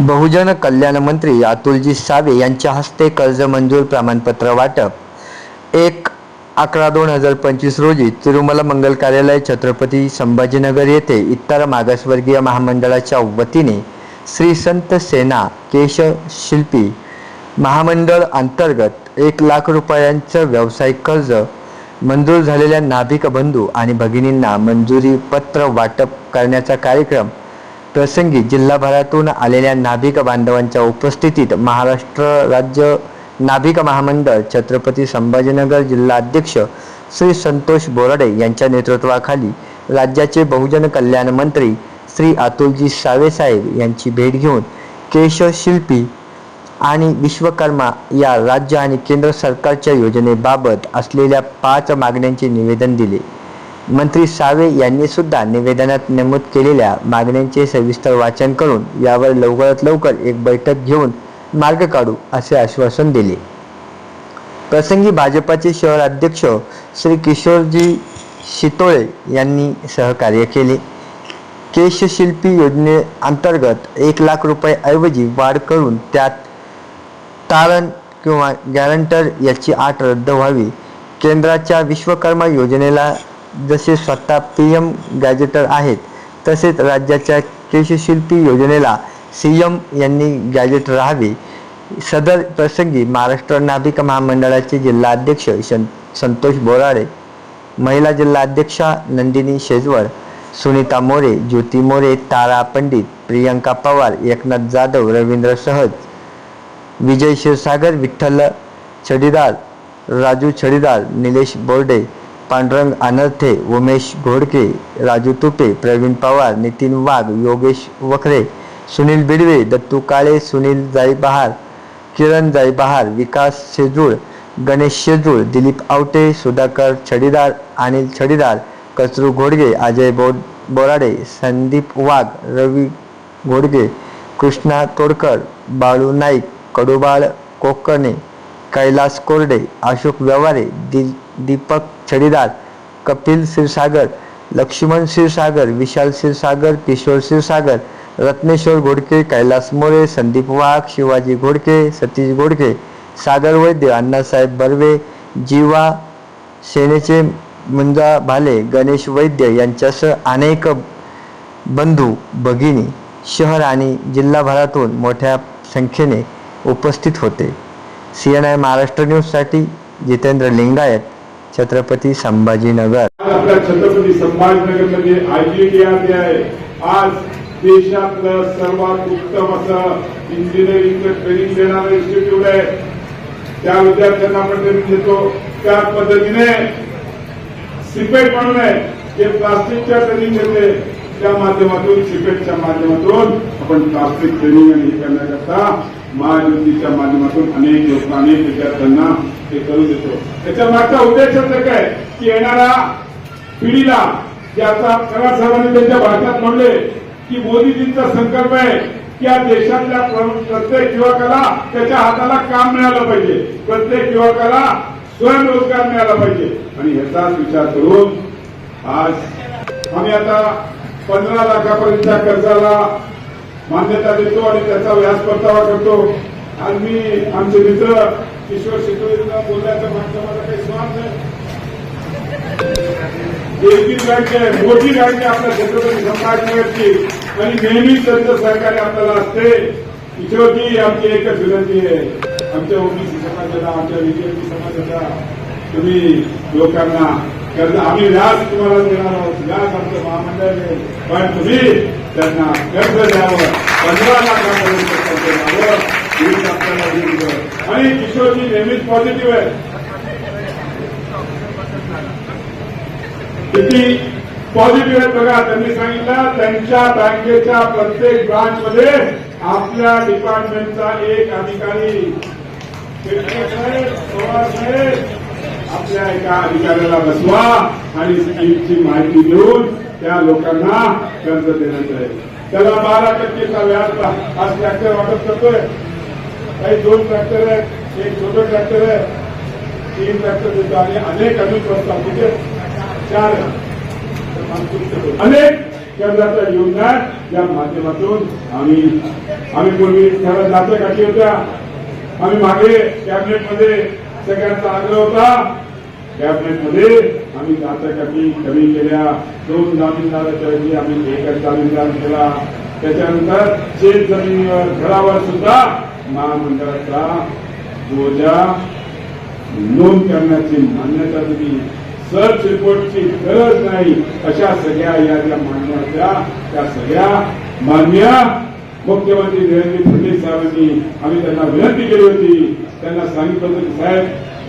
बहुजन कल्याण मंत्री अतुलजी सावे यांच्या हस्ते कर्ज मंजूर प्रमाणपत्र वाटप. एक अकरा दोन हजार पंचवीस रोजी तिरुमला मंगल कार्यालय छत्रपती संभाजीनगर येथे इतर मागासवर्गीय महामंडळाच्या वतीने श्री संत सेना केश शिल्पी महामंडळ अंतर्गत एक लाख रुपयांचं व्यावसायिक कर्ज मंजूर झालेल्या नाभिक बंधू आणि भगिनींना मंजुरी पत्र वाटप करण्याचा कार्यक्रम प्रसंगी जिल्हाभरातून आलेल्या नाभिक बांधवांच्या उपस्थितीत महाराष्ट्र राज्य नाभिक महामंडळ छत्रपती संभाजीनगर जिल्हा अध्यक्ष श्री संतोष बोराडे यांच्या नेतृत्वाखाली राज्याचे बहुजन कल्याण मंत्री श्री अतुलजी सावेसाहेब यांची भेट घेऊन केशशिल्पी आणि विश्वकर्मा या राज्य आणि केंद्र सरकारच्या योजनेबाबत असलेल्या पाच मागण्यांचे निवेदन दिले. मंत्री सावे यांनी सुद्धा निवेदनात नमूद केलेल्या मागण्यांचे सविस्तर वाचन करून यावर लवकरात लवकर एक बैठक घेऊन मार्ग काढू असे आश्वासन दिले. प्रसंगी भाजपाचे शहर अध्यक्ष श्री किशोरजी शितोळे यांनी सहकार्य केले. केशशिल्पी योजनेअंतर्गत एक लाख रुपये वाढ करून त्यात तारण किंवा गॅरंटर याची आट रद्द व्हावी. केंद्राच्या विश्वकर्मा योजनेला जसे स्वतः पी एम गॅजेटर आहेत तसेच राज्याच्या केशशिल्पी योजनेला सी एम यांनी गॅजेट राहावे. सदर प्रसंगी महाराष्ट्र नाभिक महामंडळाचे जिल्हा अध्यक्ष शन संतोष बोराडे महिला जिल्हा अध्यक्षा नंदिनी शेजवळ सुनीता मोरे ज्योती मोरे तारा पंडित प्रियंका पवार एकनाथ जाधव रवींद्र सहज विजय क्षीरसागर विठ्ठल छडीदार राजू छडीदार निलेश बोर्डे पांडुरंग अनर्थे उमेश घोडके राजू तुपे प्रवीण पवार नितीन वाघ योगेश वखरे सुनील बिडवे दत्तू काळे सुनील जाईबहार किरण जाईबहार विकास शेजूळ गणेश शेजूळ दिलीप आवटे सुधाकर छडीदार अनिल छडीदार कचरू घोडगे अजय बो बोराडे संदीप वाघ रवी घोडगे कृष्णा तोडकर बाळू नाईक कडुबाळ कोकणे कैलास कोरडे अशोक व्यवहारे दि दीपक छडीदार कपिल क्षीरसागर लक्ष्मण क्षीरसागर विशाल क्षीरसागर किशोर क्षीरसागर रत्नेश्वर घोडके कैलास मोरे संदीप वाघ शिवाजी घोडके सतीश घोडके सागर वैद्य अण्णासाहेब बर्वे जीवा सेनेचे मुंजा भाले गणेश वैद्य यांच्यासह अनेक बंधू भगिनी शहर आणि जिल्हाभरातून मोठ्या संख्येने उपस्थित होते. सी एन आय महाराष्ट्र न्यूजसाठी जितेंद्र लिंगायत छत्रपती संभाजीनगर. आपल्या छत्रपती संभाजीनगरमध्ये आयोजित करण्यात आहे आज देशातलं सर्वात उत्तम असं इंजिनिअरिंगचं ट्रेनिंग देणारं इन्स्टिट्यूट आहे. त्या विद्यार्थ्यांना आपण ट्रेनिंग देतो. त्या पद्धतीने सिपेट म्हणून आहे. जे प्लास्टिकच्या ट्रेनिंग देते त्या माध्यमातून सिपेटच्या माध्यमातून आपण प्लास्टिक ट्रेनिंग आणि हे करण्याकरता महायुतीच्या माध्यमातून अनेक लोकांनी विद्यार्थ्यांना ते करू देतो. त्याच्या मागचा उद्देश काय की येणाऱ्या पिढीला ज्याचा खरा साहेबांनी त्यांच्या भाषणात म्हणले की मोदीजींचा संकल्प आहे की या देशातल्या प्रत्येक युवकाला त्याच्या हाताला काम मिळालं पाहिजे. प्रत्येक युवकाला स्वयंरोजगार मिळाला पाहिजे. आणि ह्याचाच विचार करून आज आम्ही आता पंधरा लाखापर्यंतच्या कर्जाला मान्यता देतो आणि त्याचा व्याज परतावा करतो. आज मी आमचे मित्र किशोर शिकवलेला बोलण्याच्या मागचा मला काही स्वार्थ नाही. एकवीस राज्य आहे मोठी राज्य आपल्या छत्रपती संभाजीनगरची आणि नेहमीच त्यांचं सहकार्य आपल्याला असते. किशोरजी आमची एकच विनंती आहे. आमच्या ओबीसी समाजाला आमच्या बीजेपी समाजाला तुम्ही लोकांना कर्ज आम्ही व्याज तुम्हाला देणार आहोत व्याज आमचं महामंडळ आहे पण तुम्ही त्यांना कर्ज द्यावं. पंधरा लाखापर्यंत कर्ज द्यावं. आणि किशोरजी नेहमीच पॉझिटिव्ह आहे. किती पॉझिटिव्ह आहेत बघा त्यांनी सांगितलं त्यांच्या बँकेच्या प्रत्येक ब्रांचमध्ये आपल्या डिपार्टमेंटचा एक अधिकारी. आपल्या एका अधिकाऱ्याला बसवा आणि स्कीमची माहिती देऊन त्या लोकांना कर्ज देण्यात आहे त्याला बारा टक्केचा व्याज आज ट्रॅक्टर वाटप करतोय. काही दोन ट्रॅक्टर आहेत एक छोटं ट्रॅक्टर आहे तीन ट्रॅक्टर देतो आणि अनेक अनेक प्रस्ताव तिथे चार अनेक केंद्राच्या योजना या माध्यमातून आम्ही आम्ही पूर्वी त्याला जात्या काढली होत्या. आम्ही मागे कॅबिनेटमध्ये सगळ्यांचा आग्रह होता. कॅबिनेटमध्ये आम्ही जात्या काठी कमी केल्या. दोन जामीनदाराच्या आम्ही एकच जामीनदार केला. त्याच्यानंतर शेत जमिनीवर घरावर सुद्धा महामंडळाचा बोजा नोंद करण्याची मान्यता दिली. सर्च रिपोर्टची गरज नाही. अशा सगळ्या या ज्या मांडण्याच्या त्या सगळ्या मान्य मुख्यमंत्री देवेंद्र फडणवीस साहेबांनी आम्ही त्यांना विनंती केली होती. त्यांना सांगितलं होतं की साहेब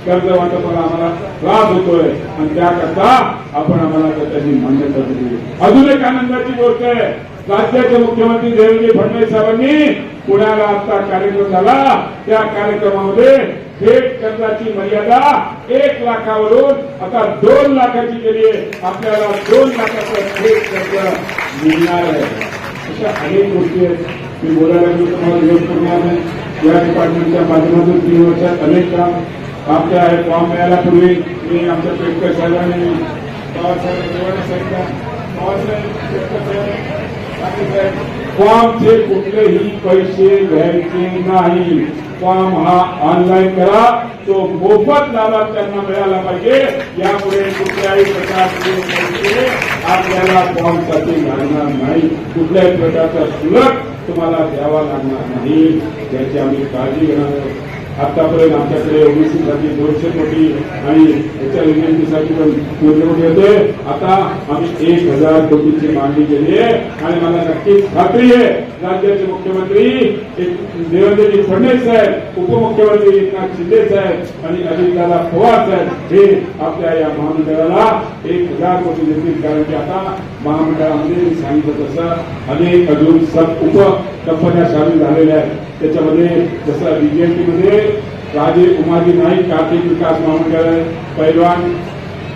कर्ज वाटपाला आम्हाला त्रास होतोय आणि त्याकरता आपण आम्हाला त्याची मान्यता दिली. अजून एक आनंदाची गोष्ट आहे. राज्याचे मुख्यमंत्री देवेंद्र फडणवीस साहेबांनी पुण्याला आता कार्यक्रम झाला. त्या कार्यक्रमामध्ये थेट कर्जाची मर्यादा एक लाखावरून आता दोन लाखाची केली आहे. आपल्याला दोन लाखाचं थेट कर्ज मिळणार आहे. अशा अनेक गोष्टी आहेत. मी बोलायला मी तुम्हाला दिवस पूर्ण नाही. या डिपार्टमेंटच्या माध्यमातून तीन वर्षात अनेक काम आमच्या हे फॉर्म मिळाल्यापूर्वी मी आमच्या पेटकर साहेबांनी पवार साहेब देवाने सांगितलं पवार साहेब पेटकर साहेब फॉर्मचे कुठलेही पैसे घ्यायचे नाही फॉर्म हा ऑनलाईन करा तो मोफत लाभार्थ्यांना मिळाला पाहिजे यामुळे कुठल्याही प्रकारचे पैसे आपल्याला फॉर्मसाठी लागणार नाही कुठल्याही प्रकारचा शुल्क तुम्हाला द्यावा लागणार नाही याची आम्ही काळजी घेणार आहोत आतापर्यंत आमच्याकडे ओबीसीसाठी दोनशे कोटी आणि याच्या विनंतीसाठी पण दोनशे कोटी होते. आता आम्ही एक हजार कोटीची मागणी केली आहे. आणि मला नक्कीच खात्री आहे राज्याचे मुख्यमंत्री देवेंद्रजी फडणवीस साहेब उपमुख्यमंत्री एकनाथ शिंदे साहेब आणि अजितदादा पवार साहेब हे आपल्या या महामंडळाला एक हजार कोटी देतील कारण की आता महामंडळामध्ये मी सांगितलं तसं अनेक अजून सब उप कंपन्या सामील झालेल्या आहेत. त्याच्यामध्ये जसं बीजेपीमध्ये राजे उमाजी नाईक आर्थिक विकास महामंडळ आहे पैलवान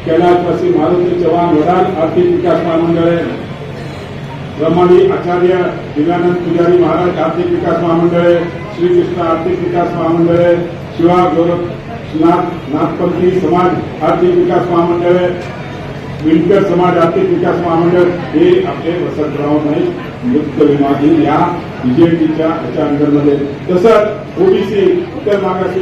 कैलासवासी मारुती चव्हाण वडाल आर्थिक विकास महामंडळ आहे ब्रह्मणी आचार्य दिव्यानंद पुजारी महाराज आर्थिक विकास महामंडळ आहे श्रीकृष्ण आर्थिक विकास महामंडळ आहे शिवा गोरखनाथ नाथपंथी समाज आर्थिक विकास महामंडळ आहे विणकर समाज आर्थिक विकास महामंडळ हे आपले वसंतराव नाईक मुक्त विमाधीन या बीजेपीच्या याच्या अंडरमध्ये तसंच ओबीसी उत्तर मागास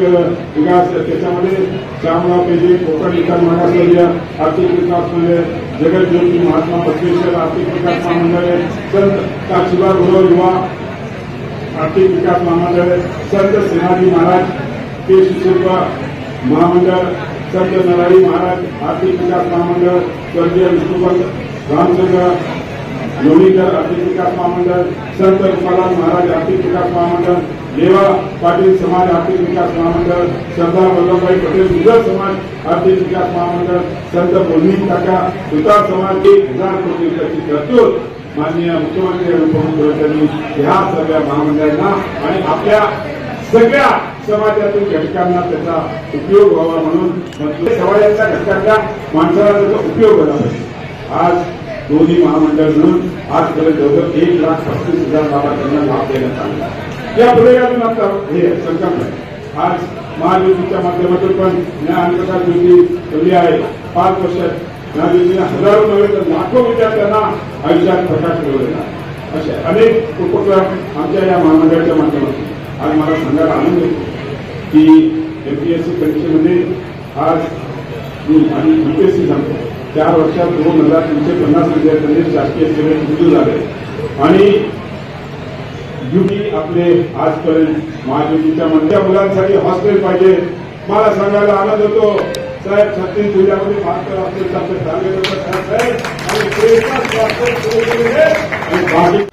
विकास त्याच्यामध्ये श्यामराव पेजे कोकण विकास मागासवर्गीय आर्थिक विकास मंडळ जगज्योती महात्मा बसवेश्वर आर्थिक विकास महामंडळ आहे संत काशीबा गुरव युवा आर्थिक विकास महामंडळ संत सेनाजी महाराज के शिशुल्क महामंडळ संत नराई महाराज आर्थिक विकास महामंडळ स्वर्गीय विष्णुपंत रामचंद्र लोणीकर आर्थिक विकास महामंडळ संत रुपालाल महाराज आर्थिक विकास महामंडळ देवा पाटील समाज आर्थिक विकास महामंडळ सरदार वल्लभभाई पटेल मुघल समाज आर्थिक विकास महामंडळ संत बोलणी काका सुतार समाज एक हजार कोटी रुपयाची तरतूद माननीय मुख्यमंत्री आणि उपमुख्यमंत्र्यांनी ह्या सगळ्या महामंडळांना आणि आपल्या सगळ्या समाजातील घटकांना त्याचा उपयोग व्हावा म्हणून समाजाच्या घटकातल्या माणसाला त्याचा उपयोग झाला पाहिजे. आज दोन्ही महामंडळ मिळून आजपर्यंत जवळजवळ एक लाख पस्तीस हजार लाभार्थ्यांना लाभ देण्यात आला. या प्रयोगातून आता हे संकल्प आज महायुतीच्या माध्यमातून पण ज्ञान प्रकाश युती ठेवली आहे. पाच वर्षात या हजारो नव्हे तर लाखो विद्यार्थ्यांना आयुष्यात प्रकाश मिळवलेला असे अनेक उपक्रम आमच्या या महामंडळाच्या माध्यमातून. आज मला सांगायला आनंद होतो की एमपीएससी परीक्षेमध्ये आज मी आणि युपीएससी सांगतो चार वर्षात दोन हजार तीनशे पन्नास विद्यार्थ्यांनी शासकीय सेवेत रुजू झाले आणि युटी आपले आजपर्यंत महायुतीच्या मंत्र्या मुलांसाठी हॉस्टेल पाहिजे. मला सांगायला आनंद होतो. साहेब छत्तीस जिल्ह्यामध्ये बहात्तर हॉस्टेल टार्गेट होतं साहेब आणि